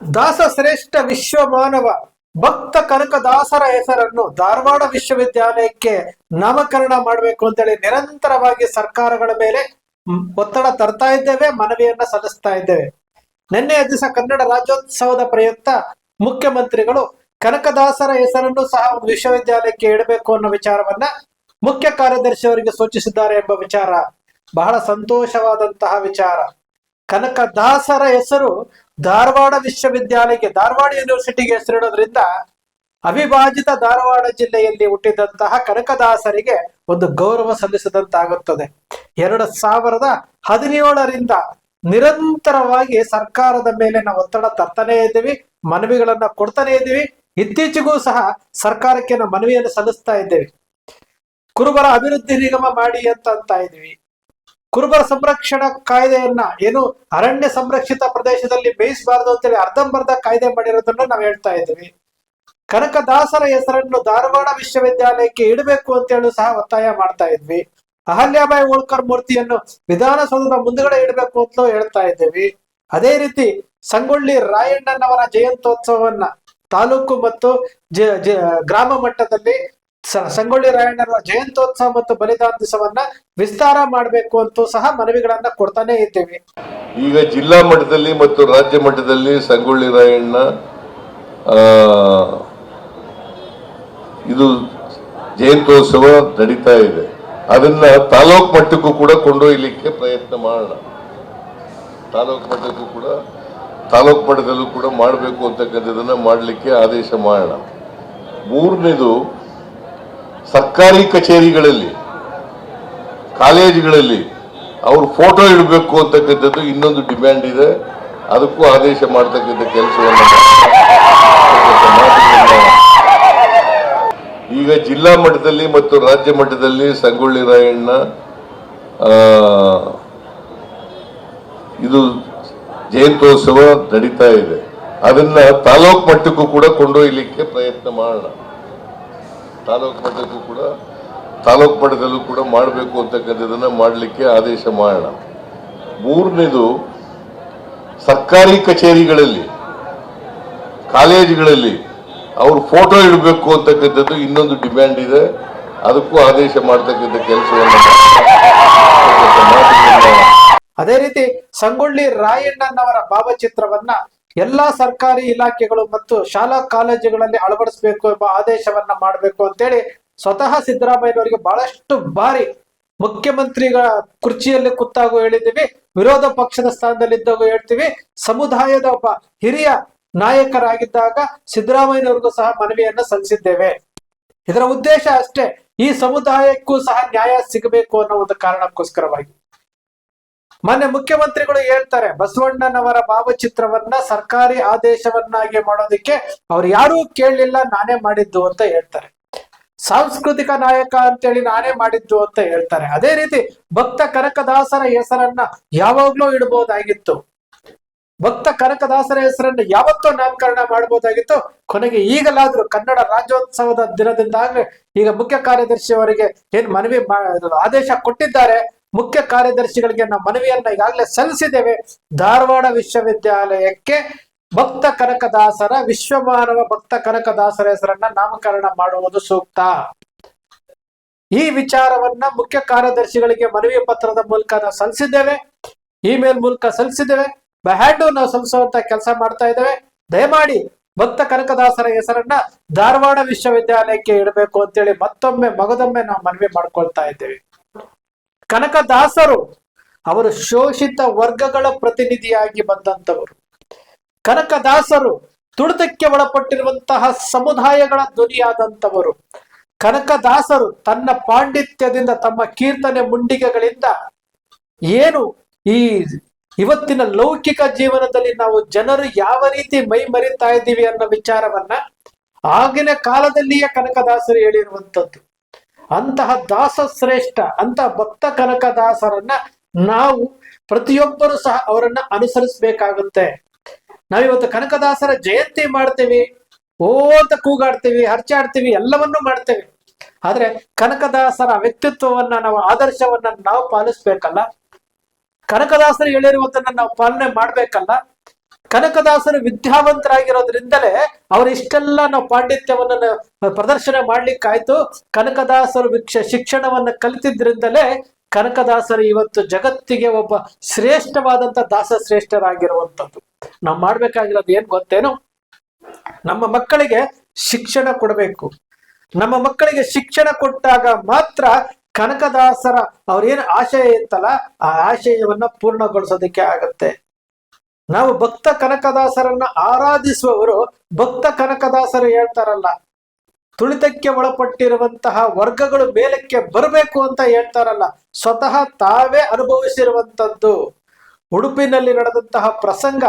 ದಾಸ ಶ್ರೇಷ್ಠ ವಿಶ್ವ ಮಾನವ ಭಕ್ತ ಕನಕದಾಸರ ಹೆಸರನ್ನು ಧಾರವಾಡ ವಿಶ್ವವಿದ್ಯಾಲಯಕ್ಕೆ ನಾಮಕರಣ ಮಾಡಬೇಕು ಅಂತೇಳಿ ನಿರಂತರವಾಗಿ ಸರ್ಕಾರಗಳ ಮೇಲೆ ಒತ್ತಡ ತರ್ತಾ ಇದ್ದೇವೆ, ಮನವಿಯನ್ನ ಸಲ್ಲಿಸ್ತಾ ಇದ್ದೇವೆ. ನಿನ್ನೆಯ ದಿವಸ ಕನ್ನಡ ರಾಜ್ಯೋತ್ಸವದ ಪ್ರಯುಕ್ತ ಮುಖ್ಯಮಂತ್ರಿಗಳು ಕನಕದಾಸರ ಹೆಸರನ್ನು ಸಹ ಒಂದು ವಿಶ್ವವಿದ್ಯಾಲಯಕ್ಕೆ ಇಡಬೇಕು ಅನ್ನೋ ವಿಚಾರವನ್ನ ಮುಖ್ಯ ಕಾರ್ಯದರ್ಶಿ ಅವರಿಗೆ ಸೂಚಿಸಿದ್ದಾರೆ ಎಂಬ ವಿಚಾರ. ಬಹಳ ಸಂತೋಷವಾದಂತಹ ವಿಚಾರ. ಕನಕದಾಸರ ಹೆಸರು ಧಾರವಾಡ ವಿಶ್ವವಿದ್ಯಾಲಯಕ್ಕೆ, ಧಾರವಾಡ ಯೂನಿವರ್ಸಿಟಿಗೆ ಹೆಸರಿಡೋದ್ರಿಂದ ಅವಿಭಾಜಿತ ಧಾರವಾಡ ಜಿಲ್ಲೆಯಲ್ಲಿ ಹುಟ್ಟಿದಂತಹ ಕನಕದಾಸರಿಗೆ ಒಂದು ಗೌರವ ಸಲ್ಲಿಸಿದಂತಾಗುತ್ತದೆ. ಎರಡು ಸಾವಿರದ ಹದಿನೇಳರಿಂದ ನಿರಂತರವಾಗಿ ಸರ್ಕಾರದ ಮೇಲೆ ನಾವು ಒತ್ತಡ ತರ್ತಾನೆ ಇದ್ದೀವಿ, ಮನವಿಗಳನ್ನ ಕೊಡ್ತಾನೆ ಇದ್ದೀವಿ, ಇತ್ತೀಚೆಗೂ ಸಹ ಸರ್ಕಾರಕ್ಕೆ ನಾವು ಮನವಿಯನ್ನು ಸಲ್ಲಿಸ್ತಾ ಇದ್ದೇವೆ. ಕುರುಬರ ಅಭಿವೃದ್ಧಿ ನಿಗಮ ಮಾಡಿ ಅಂತ ಅಂತ ಇದ್ವಿ ಕುರುಬರ ಸಂರಕ್ಷಣಾ ಕಾಯ್ದೆಯನ್ನ ಏನು ಅರಣ್ಯ ಸಂರಕ್ಷಿತ ಪ್ರದೇಶದಲ್ಲಿ ಬೇಯಿಸಬಾರದು ಅಂತೇಳಿ ಅರ್ಧಂಬರ್ಧ ಕಾಯ್ದೆ ಮಾಡಿರೋದನ್ನ ನಾವು ಹೇಳ್ತಾ ಇದ್ದೀವಿ ಕನಕದಾಸರ ಹೆಸರನ್ನು ಧಾರವಾಡ ವಿಶ್ವವಿದ್ಯಾಲಯಕ್ಕೆ ಇಡಬೇಕು ಅಂತ ಹೇಳಿ ಸಹ ಒತ್ತಾಯ ಮಾಡ್ತಾ ಇದ್ವಿ. ಅಹಲ್ಯಾಬಾಯಿ ಹೋಳ್ಕರ್ ಮೂರ್ತಿಯನ್ನು ವಿಧಾನಸೌಧದ ಮುಂದುಗಡೆ ಇಡಬೇಕು ಅಂತಲೂ ಹೇಳ್ತಾ ಇದ್ದೀವಿ ಅದೇ ರೀತಿ ಸಂಗೊಳ್ಳಿ ರಾಯಣ್ಣನವರ ಜಯಂತ್ಯೋತ್ಸವವನ್ನ ತಾಲೂಕು ಮತ್ತು ಗ್ರಾಮ ಮಟ್ಟದಲ್ಲಿ ಸಂಗೊಳ್ಳಿ ರಾಯಣ್ಣರ ಜಯಂತೋತ್ಸವ ಮತ್ತು ಬಲಿದಾನ ದಿವಸವನ್ನ ವಿಸ್ತಾರ ಮಾಡಬೇಕು ಅಂತೂ ಸಹ ಮನವಿಗಳನ್ನ ಕೊಡ್ತಾನೆ ಇದ್ದೇವೆ. ಈಗ ಜಿಲ್ಲಾ ಮಟ್ಟದಲ್ಲಿ ಮತ್ತು ರಾಜ್ಯ ಮಟ್ಟದಲ್ಲಿ ಸಂಗೊಳ್ಳಿ ರಾಯಣ್ಣ ಇದು ಜಯಂತ್ಯೋತ್ಸವ ನಡೀತಾ ಇದೆ. ಅದನ್ನ ತಾಲೂಕ್ ಮಟ್ಟಕ್ಕೂ ಕೂಡ ಕೊಂಡೊಯ್ಯಲಿಕ್ಕೆ ಪ್ರಯತ್ನ ಮಾಡೋಣ. ತಾಲೂಕ್ ಮಟ್ಟಕ್ಕೂ ಕೂಡ, ತಾಲೂಕ್ ಮಟ್ಟದಲ್ಲೂ ಕೂಡ ಮಾಡಬೇಕು ಅಂತಕ್ಕಂಥದ್ದನ್ನು ಮಾಡಲಿಕ್ಕೆ ಆದೇಶ ಮಾಡೋಣ. ಮೂರನೇದು ಸರ್ಕಾರಿ ಕಚೇರಿಗಳಲ್ಲಿ, ಕಾಲೇಜುಗಳಲ್ಲಿ ಅವರು ಫೋಟೋ ಇಡಬೇಕು ಅಂತಕ್ಕಂಥದ್ದು ಇನ್ನೊಂದು ಡಿಮ್ಯಾಂಡ್ ಇದೆ. ಅದಕ್ಕೂ ಆದೇಶ ಮಾಡ್ತಕ್ಕಂಥ ಕೆಲಸವನ್ನು ಈಗ ಜಿಲ್ಲಾ ಮಟ್ಟದಲ್ಲಿ ಮತ್ತು ರಾಜ್ಯ ಮಟ್ಟದಲ್ಲಿ ಸಂಗೊಳ್ಳಿ ರಾಯಣ್ಣ ಇದು ಜಯಂತ್ಯೋತ್ಸವ ನಡೀತಾ ಇದೆ. ಅದನ್ನ ತಾಲೂಕ್ ಮಟ್ಟಕ್ಕೂ ಕೂಡ ಕೊಂಡೊಯ್ಯಲಿಕ್ಕೆ ಪ್ರಯತ್ನ ಮಾಡೋಣ. ತಾಲೂಕ್ ಮಟ್ಟಕ್ಕೂ ಕೂಡ, ತಾಲೂಕು ಮಟ್ಟದಲ್ಲೂ ಕೂಡ ಮಾಡಬೇಕು ಅಂತಕ್ಕಂಥದ್ದನ್ನು ಮಾಡಲಿಕ್ಕೆ ಆದೇಶ ಮಾಡೋಣ. ಮೂರನೇದು, ಸರ್ಕಾರಿ ಕಚೇರಿಗಳಲ್ಲಿ, ಕಾಲೇಜುಗಳಲ್ಲಿ ಅವರು ಫೋಟೋ ಇಡಬೇಕು ಅಂತಕ್ಕಂಥದ್ದು ಇನ್ನೊಂದು ಡಿಮ್ಯಾಂಡ್ ಇದೆ. ಅದಕ್ಕೂ ಆದೇಶ ಮಾಡ್ತಕ್ಕಂಥ ಕೆಲಸವನ್ನು ಅದೇ ರೀತಿ ಸಂಗೊಳ್ಳಿ ರಾಯಣ್ಣನವರ ಭಾವಚಿತ್ರವನ್ನ ಎಲ್ಲಾ ಸರ್ಕಾರಿ ಇಲಾಖೆಗಳು ಮತ್ತು ಶಾಲಾ ಕಾಲೇಜುಗಳಲ್ಲಿ ಅಳವಡಿಸಬೇಕು ಎಂಬ ಆದೇಶವನ್ನ ಮಾಡಬೇಕು ಅಂತೇಳಿ ಸ್ವತಃ ಸಿದ್ದರಾಮಯ್ಯನವರಿಗೆ ಬಹಳಷ್ಟು ಬಾರಿ ಮುಖ್ಯಮಂತ್ರಿಗಳ ಕುರ್ಚಿಯಲ್ಲಿ ಕುತ್ತಾಗೂ ಹೇಳಿದ್ದೀವಿ. ವಿರೋಧ ಪಕ್ಷದ ಸ್ಥಾನದಲ್ಲಿದ್ದಾಗ ಹೇಳ್ತೀವಿ. ಸಮುದಾಯದ ಒಬ್ಬ ಹಿರಿಯ ನಾಯಕರಾಗಿದ್ದಾಗ ಸಿದ್ದರಾಮಯ್ಯನವರಿಗೂ ಸಹ ಮನವಿಯನ್ನ ಸಲ್ಲಿಸಿದ್ದೇವೆ. ಇದರ ಉದ್ದೇಶ ಅಷ್ಟೇ. ಈ ಸಮುದಾಯಕ್ಕೂ ಸಹ ನ್ಯಾಯ ಸಿಗಬೇಕು ಅನ್ನೋ ಒಂದು ಕಾರಣಕ್ಕೋಸ್ಕರವಾಗಿ. ಮೊನ್ನೆ ಮುಖ್ಯಮಂತ್ರಿಗಳು ಹೇಳ್ತಾರೆ, ಬಸವಣ್ಣನವರ ಭಾವಚಿತ್ರವನ್ನ ಸರ್ಕಾರಿ ಆದೇಶವನ್ನಾಗಿ ಮಾಡೋದಕ್ಕೆ ಅವ್ರು ಯಾರೂ ಕೇಳಲಿಲ್ಲ ನಾನೇ ಮಾಡಿದ್ದು ಅಂತ ಹೇಳ್ತಾರೆ. ಸಾಂಸ್ಕೃತಿಕ ನಾಯಕ ಅಂತೇಳಿ ನಾನೇ ಮಾಡಿದ್ದು ಅಂತ ಹೇಳ್ತಾರೆ. ಅದೇ ರೀತಿ ಭಕ್ತ ಕನಕದಾಸರ ಹೆಸರನ್ನ ಯಾವಾಗ್ಲೂ ಇಡಬಹುದಾಗಿತ್ತು ಭಕ್ತ ಕನಕದಾಸರ ಹೆಸರನ್ನ ಯಾವತ್ತೂ ನಾಮಕರಣ ಮಾಡಬಹುದಾಗಿತ್ತು ಕೊನೆಗೆ ಈಗಲಾದ್ರೂ ಕನ್ನಡ ರಾಜ್ಯೋತ್ಸವದ ದಿನದಿಂದಾಗ್ಲೇ ಈಗ ಮುಖ್ಯ ಕಾರ್ಯದರ್ಶಿ ಅವರಿಗೆ ಏನ್ ಮನವಿ ಆದೇಶ ಕೊಟ್ಟಿದ್ದಾರೆ ಮುಖ್ಯ ಕಾರ್ಯದರ್ಶಿಗಳಿಗೆ ನಾವು ಮನವಿಯನ್ನ ಈಗಾಗಲೇ ಸಲ್ಲಿಸಿದ್ದೇವೆ. ಧಾರವಾಡ ವಿಶ್ವವಿದ್ಯಾಲಯಕ್ಕೆ ಭಕ್ತ ಕನಕದಾಸರ, ವಿಶ್ವಮಾನವ ಭಕ್ತ ಕನಕದಾಸರ ಹೆಸರನ್ನ ನಾಮಕರಣ ಮಾಡುವುದು ಸೂಕ್ತ. ಈ ವಿಚಾರವನ್ನ ಮುಖ್ಯ ಕಾರ್ಯದರ್ಶಿಗಳಿಗೆ ಮನವಿ ಪತ್ರದ ಮೂಲಕ ನಾವು ಸಲ್ಲಿಸಿದ್ದೇವೆ. ಇಮೇಲ್ ಮೂಲಕ ಸಲ್ಲಿಸಿದ್ದೇವೆ. ಬಹ್ಯಾಂಡು ನಾವು ಸಲ್ಲಿಸುವಂತ ಕೆಲಸ ಮಾಡ್ತಾ ಇದ್ದೇವೆ. ದಯಮಾಡಿ ಭಕ್ತ ಕನಕದಾಸರ ಹೆಸರನ್ನ ಧಾರವಾಡ ವಿಶ್ವವಿದ್ಯಾಲಯಕ್ಕೆ ಇಡಬೇಕು ಅಂತೇಳಿ ಮತ್ತೊಮ್ಮೆ ಮಗದೊಮ್ಮೆ ನಾವು ಮನವಿ ಮಾಡ್ಕೊಳ್ತಾ ಇದ್ದೇವೆ. ಕನಕದಾಸರು ಅವರು ಶೋಷಿತ ವರ್ಗಗಳ ಪ್ರತಿನಿಧಿಯಾಗಿ ಬಂದಂತವರು ಕನಕದಾಸರು ತುಳಿತಕ್ಕೆ ಒಳಪಟ್ಟಿರುವಂತಹ ಸಮುದಾಯಗಳ ಧ್ವನಿಯಾದಂಥವರು. ಕನಕದಾಸರು ತನ್ನ ಪಾಂಡಿತ್ಯದಿಂದ ತಮ್ಮ ಕೀರ್ತನೆ ಮುಂಡಿಗೆಗಳಿಂದ ಏನು ಈ ಇವತ್ತಿನ ಲೌಕಿಕ ಜೀವನದಲ್ಲಿ ನಾವು ಜನರು ಯಾವ ರೀತಿ ಮೈ ಮರಿತಾ ಇದ್ದೀವಿ ಅನ್ನೋ ವಿಚಾರವನ್ನ ಆಗಿನ ಕಾಲದಲ್ಲಿಯೇ ಕನಕದಾಸರು ಹೇಳಿರುವಂತದ್ದು ಅಂತಹ ದಾಸ ಶ್ರೇಷ್ಠ ಅಂತ ಭಕ್ತ ಕನಕದಾಸರನ್ನ ನಾವು ಪ್ರತಿಯೊಬ್ಬರು ಸಹ ಅವರನ್ನ ಅನುಸರಿಸಬೇಕಾಗುತ್ತೆ. ನಾವಿವತ್ತು ಕನಕದಾಸರ ಜಯಂತಿ ಮಾಡ್ತೀವಿ ಓತ ಕೂಗಾಡ್ತೀವಿ, ಹರ್ಚಾಡ್ತೀವಿ, ಎಲ್ಲವನ್ನೂ ಮಾಡ್ತೇವೆ. ಆದ್ರೆ ಕನಕದಾಸರ ವ್ಯಕ್ತಿತ್ವವನ್ನ ನಾವು, ಆದರ್ಶವನ್ನ ನಾವು ಪಾಲಿಸ್ಬೇಕಲ್ಲ? ಕನಕದಾಸರು ಹೇಳಿರುವುದನ್ನ ನಾವು ಪಾಲನೆ ಮಾಡ್ಬೇಕಲ್ಲ? ಕನಕದಾಸರು ವಿದ್ಯಾವಂತರಾಗಿರೋದ್ರಿಂದಲೇ ಅವರು ಇಷ್ಟೆಲ್ಲ ನಾವು ಪಾಂಡಿತ್ಯವನ್ನ ಪ್ರದರ್ಶನ ಮಾಡ್ಲಿಕ್ಕಾಯ್ತು. ಕನಕದಾಸರು ವಿಕ್ಷ ಶಿಕ್ಷಣವನ್ನ ಕಲಿತಿದ್ರಿಂದಲೇ ಕನಕದಾಸರು ಇವತ್ತು ಜಗತ್ತಿಗೆ ಒಬ್ಬ ಶ್ರೇಷ್ಠವಾದಂತ ದಾಸ ಶ್ರೇಷ್ಠರಾಗಿರುವಂಥದ್ದು ನಾವು ಮಾಡ್ಬೇಕಾಗಿರೋದು ಏನ್ ಗೊತ್ತೇನು? ನಮ್ಮ ಮಕ್ಕಳಿಗೆ ಶಿಕ್ಷಣ ಕೊಡಬೇಕು. ನಮ್ಮ ಮಕ್ಕಳಿಗೆ ಶಿಕ್ಷಣ ಕೊಟ್ಟಾಗ ಮಾತ್ರ ಕನಕದಾಸರ ಅವ್ರೇನು ಆಶಯ ಇತ್ತಲ್ಲ, ಆ ಆಶಯವನ್ನ ಪೂರ್ಣಗೊಳಿಸೋದಕ್ಕೆ ಆಗತ್ತೆ. ನಾವು ಭಕ್ತ ಕನಕದಾಸರನ್ನ ಆರಾಧಿಸುವವರು ಭಕ್ತ ಕನಕದಾಸರು ಹೇಳ್ತಾರಲ್ಲ, ತುಳಿತಕ್ಕೆ ಒಳಪಟ್ಟಿರುವಂತಹ ವರ್ಗಗಳು ಮೇಲಕ್ಕೆ ಬರಬೇಕು ಅಂತ ಹೇಳ್ತಾರಲ್ಲ, ಸ್ವತಃ ತಾವೇ ಅನುಭವಿಸಿರುವಂತದ್ದು. ಉಡುಪಿನಲ್ಲಿ ನಡೆದಂತಹ ಪ್ರಸಂಗ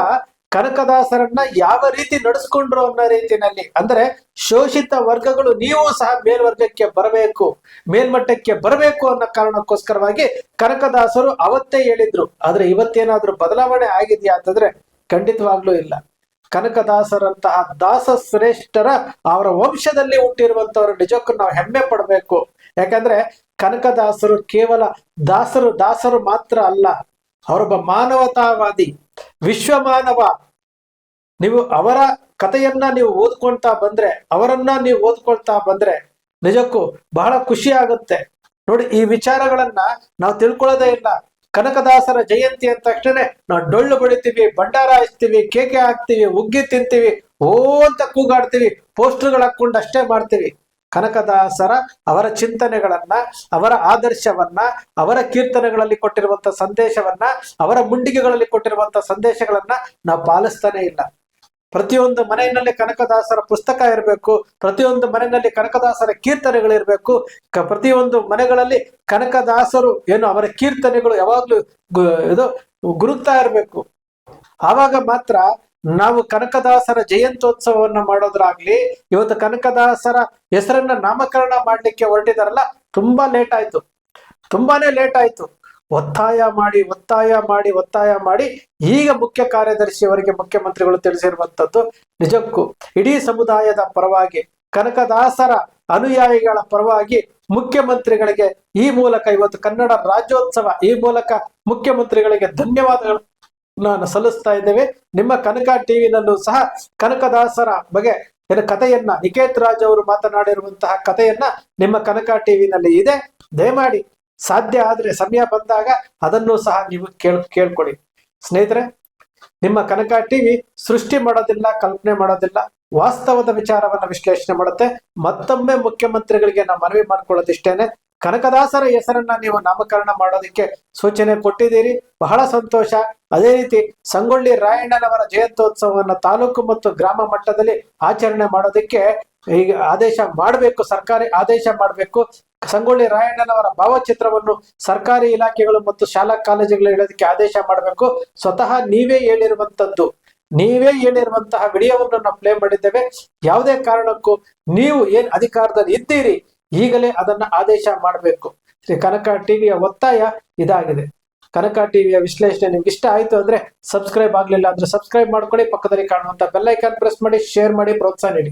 ಕನಕದಾಸರನ್ನ ಯಾವ ರೀತಿ ನಡೆಸ್ಕೊಂಡ್ರು ಅನ್ನೋ ರೀತಿನಲ್ಲಿ ಅಂದ್ರೆ ಶೋಷಿತ ವರ್ಗಗಳು ನೀವು ಸಹ ಮೇಲ್ವರ್ಗಕ್ಕೆ ಬರಬೇಕು, ಮೇಲ್ಮಟ್ಟಕ್ಕೆ ಬರಬೇಕು ಅನ್ನೋ ಕಾರಣಕ್ಕೋಸ್ಕರವಾಗಿ ಕನಕದಾಸರು ಅವತ್ತೇ ಹೇಳಿದ್ರು. ಆದ್ರೆ ಇವತ್ತೇನಾದ್ರೂ ಬದಲಾವಣೆ ಆಗಿದೆಯಾ ಅಂತಂದ್ರೆ ಖಂಡಿತವಾಗ್ಲೂ ಇಲ್ಲ. ಕನಕದಾಸರಂತಹ ದಾಸ ಶ್ರೇಷ್ಠರ ಅವರ ವಂಶದಲ್ಲಿ ಹುಟ್ಟಿರುವಂತವರು ನಿಜಕ್ಕೂ ನಾವು ಹೆಮ್ಮೆ ಪಡಬೇಕು. ಯಾಕಂದ್ರೆ ಕನಕದಾಸರು ಕೇವಲ ದಾಸರು ದಾಸರು ಮಾತ್ರ ಅಲ್ಲ, ಅವರೊಬ್ಬ ಮಾನವತಾವಾದಿ. ವಿಶ್ವಮಾನವ. ನೀವು ಅವರ ಕಥೆಯನ್ನ ನೀವು ಓದ್ಕೊಳ್ತಾ ಬಂದ್ರೆ, ಅವರನ್ನ ನೀವು ಓದ್ಕೊಳ್ತಾ ಬಂದ್ರೆ ನಿಜಕ್ಕೂ ಬಹಳ ಖುಷಿ ಆಗುತ್ತೆ. ನೋಡಿ, ಈ ವಿಚಾರಗಳನ್ನ ನಾವು ತಿಳ್ಕೊಳ್ಳೋದೇ ಇಲ್ಲ. ಕನಕದಾಸರ ಜಯಂತಿ ಅಂದ ತಕ್ಷಣ ನಾವು ಡೊಳ್ಳು ಬಡಿತೀವಿ, ಭಂಡಾರ ಹಾಯಿಸ್ತೀವಿ ಕೇಕೆ ಹಾಕ್ತಿವಿ, ಉಗ್ಗಿ ತಿಂತೀವಿ, ಓ ಅಂತ ಕೂಗಾಡ್ತೀವಿ, ಪೋಸ್ಟರ್ಗಳು ಹಾಕೊಂಡು ಅಷ್ಟೇ ಮಾಡ್ತೀವಿ. ಕನಕದಾಸರ ಅವರ ಚಿಂತನೆಗಳನ್ನ, ಅವರ ಆದರ್ಶವನ್ನ, ಅವರ ಕೀರ್ತನೆಗಳಲ್ಲಿ ಕೊಟ್ಟಿರುವಂತ ಸಂದೇಶವನ್ನ, ಅವರ ಮುಂಡಿಗೆಗಳಲ್ಲಿ ಕೊಟ್ಟಿರುವಂತ ಸಂದೇಶಗಳನ್ನ ನಾವು ಪಾಲಿಸ್ತಾನೆ ಇಲ್ಲ. ಪ್ರತಿಯೊಂದು ಮನೆಯಲ್ಲಿ ಕನಕದಾಸರ ಪುಸ್ತಕ ಇರಬೇಕು, ಪ್ರತಿಯೊಂದು ಮನೆಯಲ್ಲಿ ಕನಕದಾಸರ ಕೀರ್ತನೆಗಳಿರ್ಬೇಕು ಕ ಪ್ರತಿಯೊಂದು ಮನೆಗಳಲ್ಲಿ ಕನಕದಾಸರು ಏನು ಅವರ ಕೀರ್ತನೆಗಳು ಯಾವಾಗ್ಲೂ ಇದು ಗುರುತಾ ಇರಬೇಕು. ಆವಾಗ ಮಾತ್ರ ನಾವು ಕನಕದಾಸರ ಜಯಂತ್ಯೋತ್ಸವವನ್ನ ಮಾಡೋದ್ರಾಗ್ಲಿ, ಇವತ್ತು ಕನಕದಾಸರ ಹೆಸರನ್ನ ನಾಮಕರಣ ಮಾಡ್ಲಿಕ್ಕೆ ಹೊರಟಿದಾರಲ್ಲ, ತುಂಬಾ ಲೇಟ್ ಆಯ್ತು. ತುಂಬಾನೇ ಲೇಟ್ ಆಯ್ತು. ಒತ್ತಾಯ ಮಾಡಿ ಒತ್ತಾಯ ಮಾಡಿ ಒತ್ತಾಯ ಮಾಡಿ ಈಗ ಮುಖ್ಯ ಕಾರ್ಯದರ್ಶಿಯವರಿಗೆ ಮುಖ್ಯಮಂತ್ರಿಗಳು ತಿಳಿಸಿರುವಂತದ್ದು ನಿಜಕ್ಕೂ ಇಡೀ ಸಮುದಾಯದ ಪರವಾಗಿ, ಕನಕದಾಸರ ಅನುಯಾಯಿಗಳ ಪರವಾಗಿ ಮುಖ್ಯಮಂತ್ರಿಗಳಿಗೆ ಈ ಮೂಲಕ ಇವತ್ತು ಕನ್ನಡ ರಾಜ್ಯೋತ್ಸವ ಈ ಮೂಲಕ ಮುಖ್ಯಮಂತ್ರಿಗಳಿಗೆ ಧನ್ಯವಾದಗಳು. ಸಲ್ಲಿಸ್ತಾ ಇದ್ದೇವೆ. ನಿಮ್ಮ ಕನಕ ಟಿವಿನಲ್ಲೂ ಸಹ ಕನಕದಾಸರ ಬಗ್ಗೆ ಏನು ಕಥೆಯನ್ನ, ನಿಕೇತ್ ರಾಜ್ ಅವರು ಮಾತನಾಡಿರುವಂತಹ ಕಥೆಯನ್ನ ನಿಮ್ಮ ಕನಕ ಟಿವಿನಲ್ಲಿ ಇದೆ. ದಯಮಾಡಿ ಸಾಧ್ಯ ಆದ್ರೆ ಸಮಯ ಬಂದಾಗ ಅದನ್ನು ಸಹ ನೀವು ಕೇಳ್ ಕೇಳ್ಕೊಡಿ ಸ್ನೇಹಿತರೆ, ನಿಮ್ಮ ಕನಕ ಟಿವಿ ಸೃಷ್ಟಿ ಮಾಡೋದಿಲ್ಲ, ಕಲ್ಪನೆ ಮಾಡೋದಿಲ್ಲ, ವಾಸ್ತವದ ವಿಚಾರವನ್ನ ವಿಶ್ಲೇಷಣೆ ಮಾಡುತ್ತೆ. ಮತ್ತೊಮ್ಮೆ ಮುಖ್ಯಮಂತ್ರಿಗಳಿಗೆ ನಾವು ಮನವಿ ಮಾಡ್ಕೊಳ್ಳೋದಿಷ್ಟೇನೆ. ಕನಕದಾಸರ ಹೆಸರನ್ನ ನೀವು ನಾಮಕರಣ ಮಾಡೋದಕ್ಕೆ ಸೂಚನೆ ಕೊಟ್ಟಿದ್ದೀರಿ. ಬಹಳ ಸಂತೋಷ. ಅದೇ ರೀತಿ ಸಂಗೊಳ್ಳಿ ರಾಯಣ್ಣನವರ ಜಯಂತ್ಯೋತ್ಸವವನ್ನು ತಾಲೂಕು ಮತ್ತು ಗ್ರಾಮ ಮಟ್ಟದಲ್ಲಿ ಆಚರಣೆ ಮಾಡೋದಕ್ಕೆ ಈಗ ಆದೇಶ ಮಾಡಬೇಕು, ಸರ್ಕಾರಿ ಆದೇಶ ಮಾಡಬೇಕು. ಸಂಗೊಳ್ಳಿ ರಾಯಣ್ಣನವರ ಭಾವಚಿತ್ರವನ್ನು ಸರ್ಕಾರಿ ಇಲಾಖೆಗಳು ಮತ್ತು ಶಾಲಾ ಕಾಲೇಜುಗಳು ಇಡೋದಕ್ಕೆ ಆದೇಶ ಮಾಡಬೇಕು. ಸ್ವತಃ ನೀವೇ ಹೇಳಿರುವಂತದ್ದು ನೀವೇ ಹೇಳಿರುವಂತಹ ವಿಡಿಯೋವನ್ನು ನಾವು ಪ್ಲೇ ಮಾಡಿದ್ದೇವೆ. ಯಾವುದೇ ಕಾರಣಕ್ಕೂ ನೀವು ಏನ್ ಅಧಿಕಾರದಲ್ಲಿ ಇದ್ದೀರಿ ಈಗಲೇ ಅದನ್ನ ಆದೇಶ ಮಾಡಬೇಕು. ಶ್ರೀ ಕನಕ ಟಿವಿಯ ಒತ್ತಾಯ ಇದಾಗಿದೆ. ಕನಕ ಟಿವಿಯ ವಿಶ್ಲೇಷಣೆ ನಿಮ್ಗೆ ಇಷ್ಟ ಆಯ್ತು ಅಂದ್ರೆ ಸಬ್ಸ್ಕ್ರೈಬ್ ಆಗ್ಲಿಲ್ಲ ಅಂದ್ರೆ ಸಬ್ಸ್ಕ್ರೈಬ್ ಮಾಡ್ಕೊಳ್ಳಿ. ಪಕ್ಕದಲ್ಲಿ ಕಾಣುವಂತ ಬೆಲ್ ಐಕಾನ್ ಪ್ರೆಸ್ ಮಾಡಿ, ಶೇರ್ ಮಾಡಿ, ಪ್ರೋತ್ಸಾಹ ನೀಡಿ.